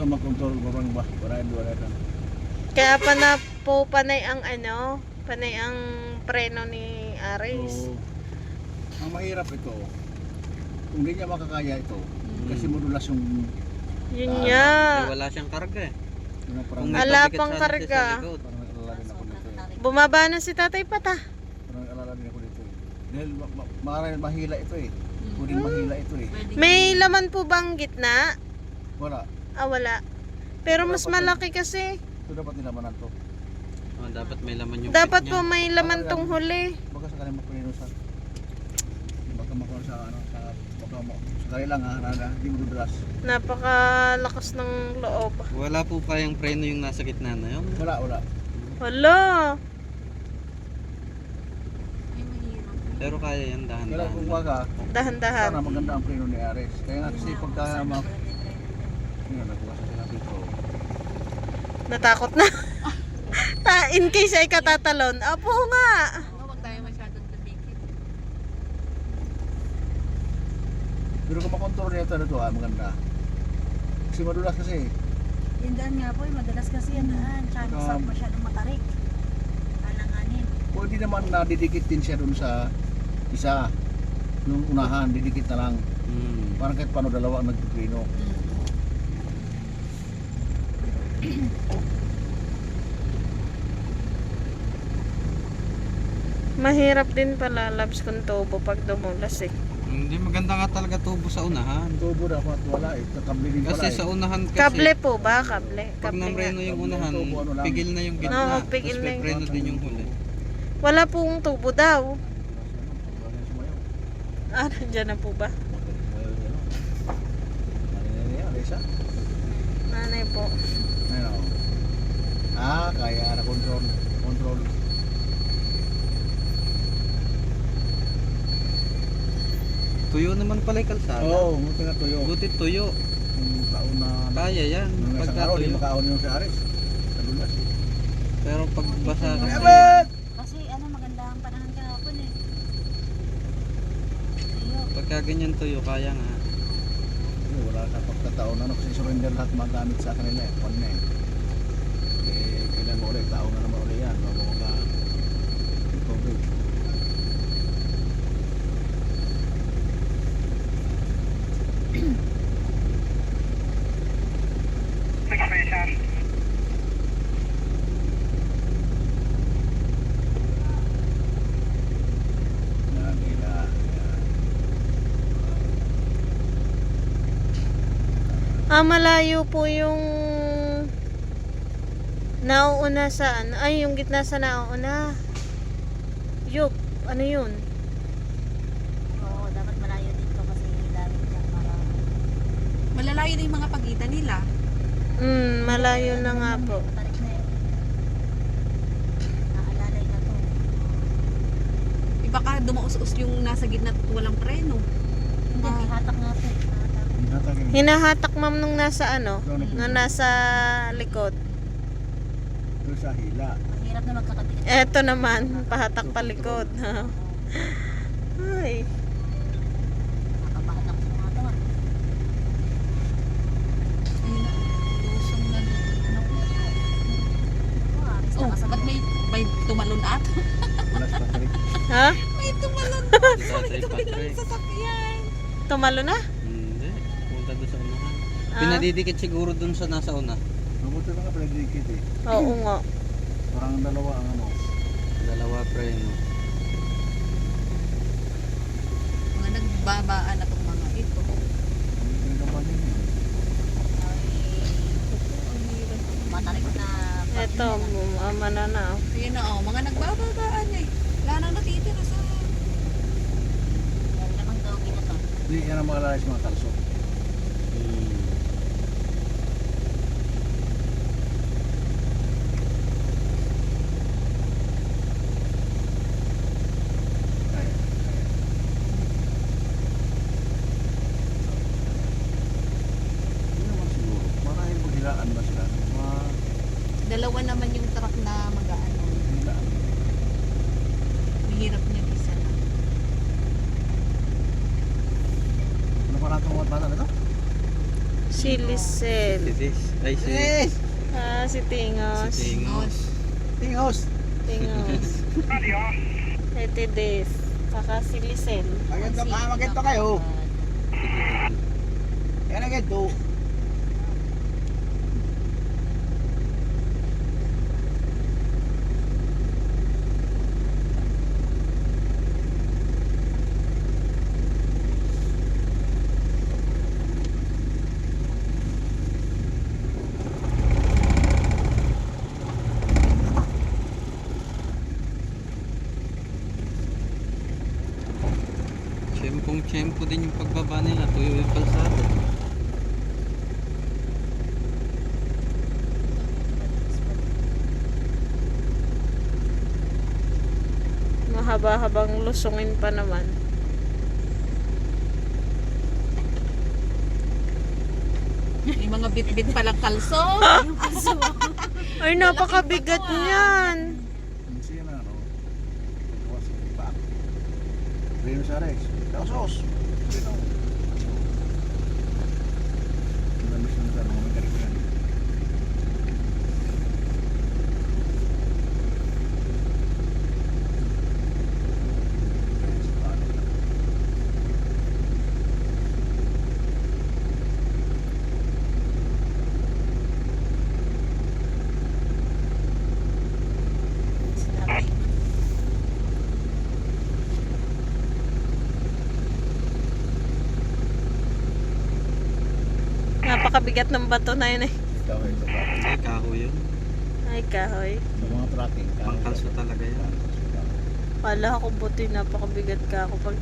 ito makontrol mo bang ba? Para hindi wala kan. Kaya pa na po panay ang ano, panay ang preno ni Aris. So, ang mahirap ito, kung hindi niya makakaya ito, kasi madulas yung Yun Ah, nga. Eh, wala siyang karga eh. yung parang Kung may Ala pabigat pang karga. eh. Bumaba na si Tatay Pata. Parang alala din ako dito. eh. Dahil ma- mahila ito eh. Pwedeng mahila ito eh. May laman po bang gitna? Wala. Ah, wala. Pero Wala mas pa malaki kasi. Ito dapat nilamanan to. Oh, dapat may laman yung Dapat po may laman tong huli. Baka sa kanila mapunino sa baka makuha sa ano sa baka mo sa kanila lang ha na hindi mo dudulas. Napakalakas ng loob. Wala po kayang preno yung nasa gitna na yun. Wala wala. Hala. Pero kaya yan Kaya dahan-dahan. kung waka, Dahan-dahan. sana maganda ang preno ni Ares. Kaya nga kasi pagka ma yun, nagbukas na sila dito. Natakot na. Ta in case ay katatalon. Apo nga. Huwag tayo masyadong tumikit. Pero kung makontrol niya ito na ito ah, maganda. Kasi madulas kasi. Yung daan nga po, eh, madalas kasi yan daan. Tsaka Um, um, masyadong matarik. Alanganin. Pwede naman na didikit din siya dun sa isa. Yung unahan, didikit na lang. Hmm. Parang kahit paano dalawa ang nagpipreno. Mahirap din pala labs kung tubo pag dumulas eh. Hindi maganda nga talaga tubo sa unahan. Tubo dapat wala eh. Kakabli din pala Kasi eh. sa unahan kasi Kable po ba? Kable. pag Kable namreno yung unahan, Tubo, ano pigil na yung gitna. Oo, pigil na yung- preno din yung huli. Wala pong tubo daw. Ah, nandyan na po ba? Nanay po. Ano? Ah, kaya na control. Control. Tuyo naman pala yung kalsada. Oo, oh, buti nga tuyo. Buti tuyo. Yung taon na... Kaya yan. Nung isang Pagka araw, di tuyo. makaon yung si Aris. Sa dulas. Pero pag basa kasi, Abet! Kasi ano, maganda ang panahon kahapon eh. Ayun. pagka ganyan tuyo, kaya nga. Eh, Wala ka pagkataon ano kasi surrender lahat mga gamit sa kanila eh. Kwan na eh. Eh, kailan mo ulit. Taon na naman ulit yan. Bago maka... recover. Ah, malayo po yung nauuna sa ano. Ay, yung gitna sa nauuna. Yup, ano yun? Oo, dapat malayo dito kasi dami dyan para... Malalayo na yung mga pagitan nila. Hmm, malayo na nga po. Matarik na. Naalalay na to. Iba ka dumaus-us yung nasa gitna at walang preno. Hindi, hatak nga po. Hinahatak ma'am nung nasa ano, na nasa likod. Ito sa hila. Mahirap na magkakabit. Eto naman, pahatak palikod. Ay, ah. Oh, ba't may, may tumalon at? Ha? may tumalon May tumalon sa sakyan. Tumalo na? Pinadidikit siguro doon sa nasa una. Mabuti na nga pinagdikit eh. Oo nga. Parang dalawa ang ano. Dalawa preno. Mga nagbabaan na itong mga ito. Hindi naman yun eh. Matarik na. Eto, mama na na. Ayun na oh, mga nagbababaan eh. Wala nang natitira sa... Yan namang doggy na to. Hindi, yan ang mga lalaki mga talso. Hmm. Kaya. kaya. Hindi naman siguro. Marahil maghilaan ba sila? Mga Dalawa naman yung truck na mag-ano. hilaan. Mahirap niya isa lang. Ano pa natin mga bata na ito? Si Lisel. Titis. Ay, si... Yes! Ah, si Tingos. Si Tingos. Tingos! Tingos. Ete Des. Saka si Lisel. Magento ka, magento kayo. Kaya na gento. Din yung pagbaba nila. Tuyo yung kalsada. Mahaba-habang lusungin pa naman. Yung mga bit-bit palang kalso. Yung kalso. Ay, napakabigat niyan. Sino na, no? Kuwas, pa. Rino sa Rex. Kausos. Rino. Namis na sa mga mekanik yan. Sinabi. Napakabigat ng bato na yun eh. Ito pa. Ay, kahoy yun. Ay, kahoy. Sa mga tracking. Pangkalso talaga yan. Kala ko buti napakabigat ka ako pag...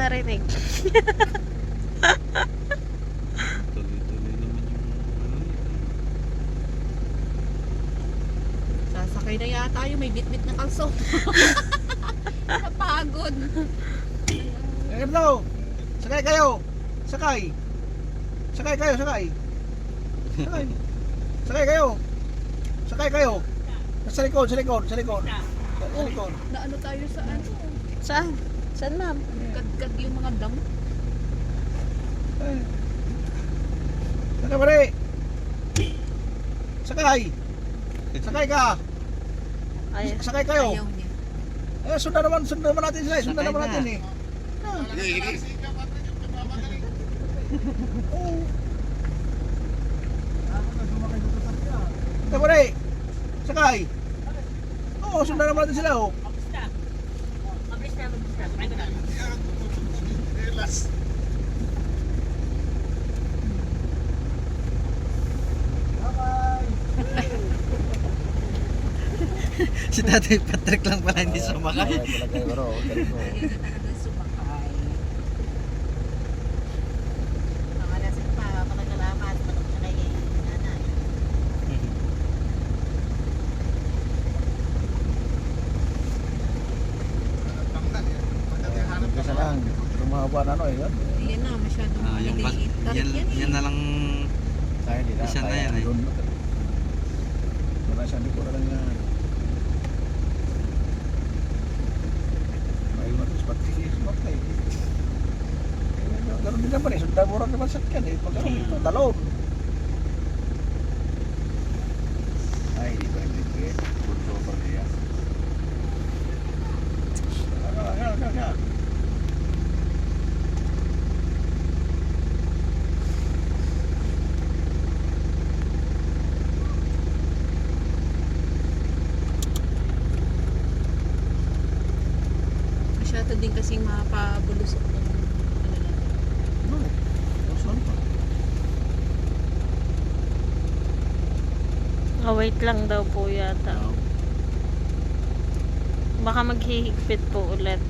narinig. Tuloy-tuloy naman yung ano nito. Sasakay na yata yung may bit-bit na kalso. Napagod. Eh, daw. Sakay kayo. Sakay. Sakay kayo, sakay. Sakay. Sakay kayo. Sakay kayo. Sa likod, sa likod, sa likod. Sa, sa likod. Naano tayo sa ano? Saan? Saan ma'am? Kadkad yung mga dam. Eh. Sakay pare. Sakay. Sakay ka. Ay, Sakay kayo. Ayaw niya. Eh, sundan naman, sundan naman natin sila. eh. Sundan Sakay naman na. natin eh. Ah. Oo. Sakay pare. Sakay. Oo, sundan naman sila oh. Si Tatay Patrick lang pala hindi sumakay. Talaga bro, talaga. Ayaw niya talaga sumakay. Mga nasa pa, pagkakalaman, pagkakalaman kay nanay. Isa lang, tumaba na ano eh. yan. Na, masyadong Ah, yung bas, yan, yan eh. yan na lang Kaya di na. Isa na kaya yan eh. doon. Wala siya, hindi ko na lang yan. May mga na eh. Eh, Ganun din naman eh, sundan mo rin naman sakyan eh. Pag ano ito, talon. Ay, di ba, hindi Ito din kasing mapabulusok ng ano natin. No. Saan pa? Ah, wait lang daw po yata. Baka maghihigpit po ulit.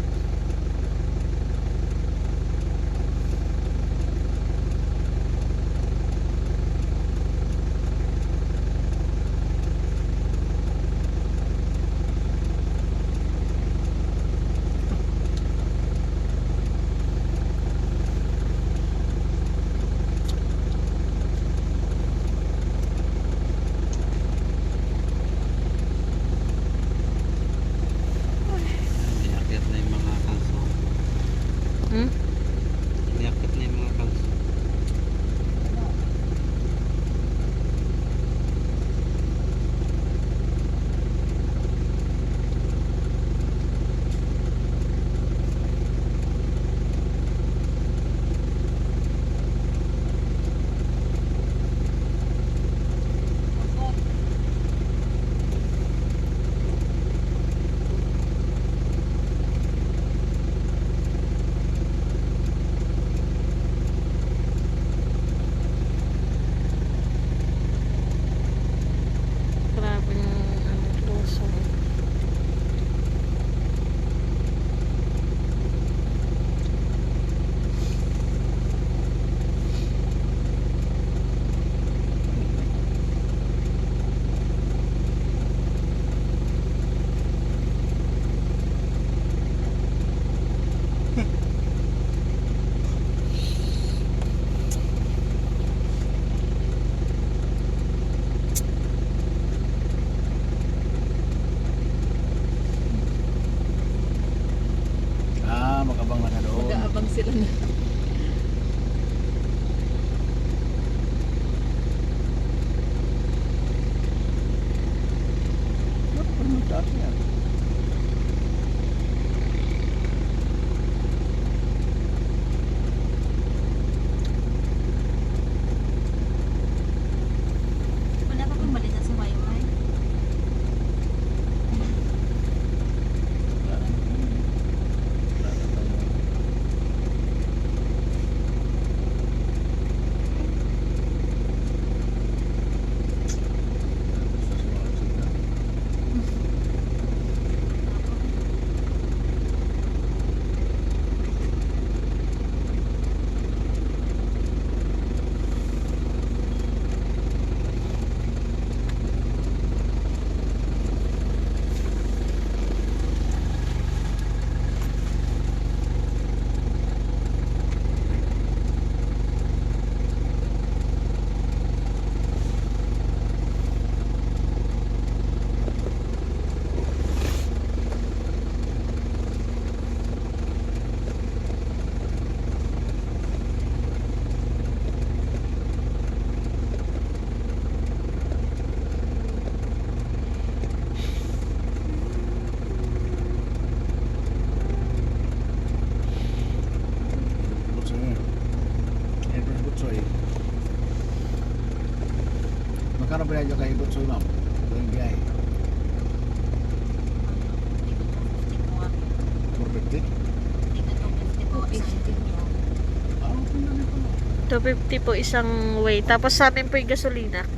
250 po isang way. Tapos sa amin po yung gasolina. 1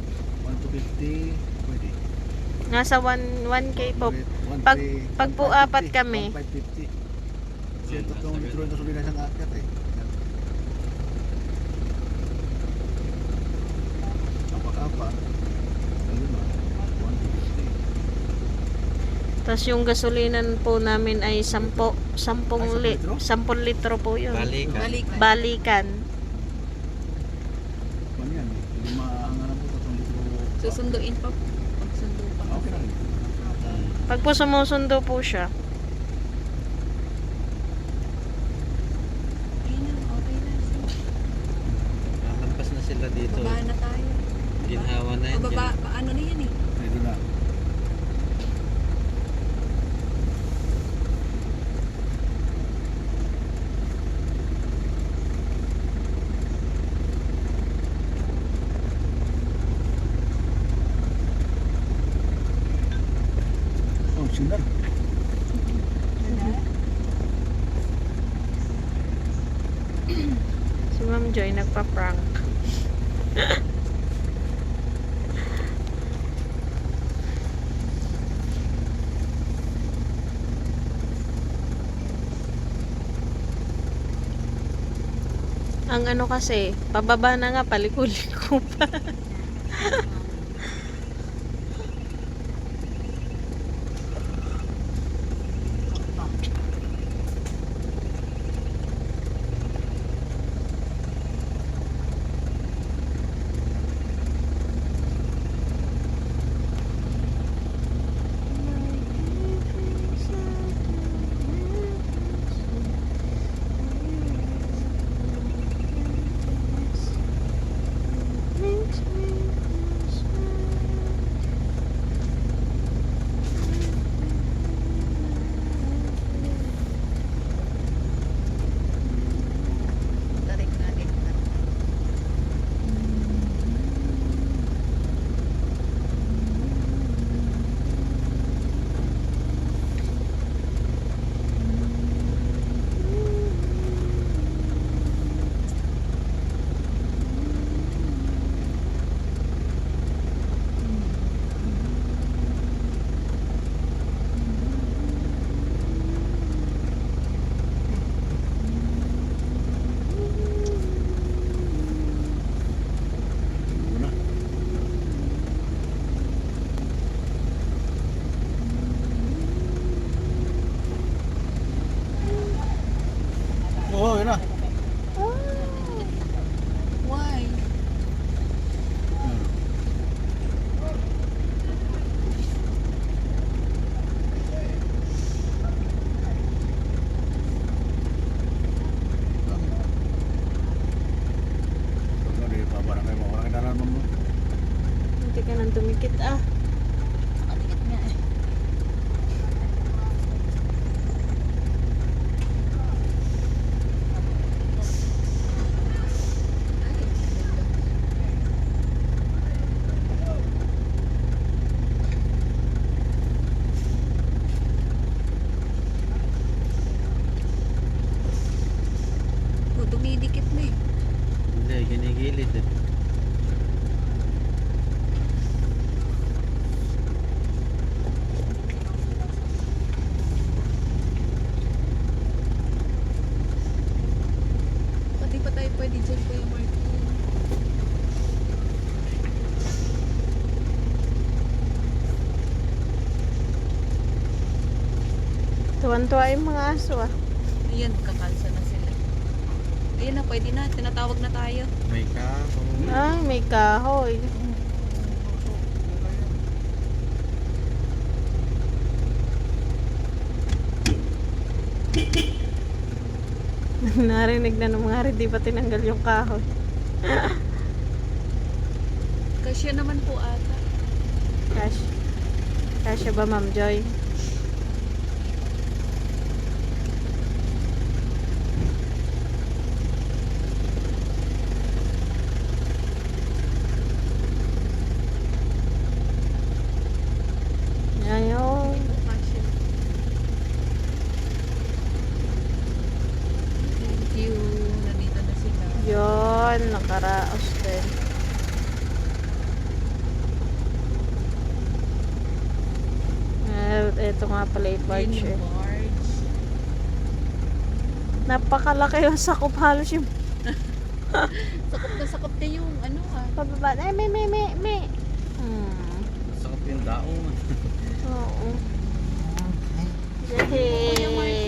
to 50, pwede. Nasa 1, 1K po. One Pag- three- pag po 1,550, apat kami. 1,550. Kasi ito itong litro na gasolina siyang akyat eh. Ayun na. 150. Tapos yung gasolinan po namin ay 10, 10, Ay, li, 10 litro? 10 litro po yun. Balik. Balik. Balikan. Ano yan? Hindi maangalan po itong litro. Susunduin pa. Pagsundo pa. Okay rin. Pag po sumusundo po siya, Okay na, okay na. Lampas na sila dito. Baba na tayo. Ginhawa na O yan. baba, paano na yan eh? Pwede na. Oh, sinar. Joy nagpa-prank. Ang ano kasi, pababa na nga, paliko-liko pa. Tuwan-tuwa yung mga aso ah. Ayan, kakalsa na sila. Ayan na, pwede na. Tinatawag na tayo. May kaho. Ay, may kahoy. Narinig na ng mga rin, di pa tinanggal yung kahoy. Kasya naman po ata. Cash. Cash ba, Ma'am Joy? Ayun. Kasya. Thank you. Nandito na sila. Yun, nakaraos din. Eh, ito nga pala yung barge eh. Napakalaki yung sakop halos yung Sakop na sakop na yung ano ah. pababa. Ay, me, me, me, me. Hmm. Sakop yung daong. Oo. Yay!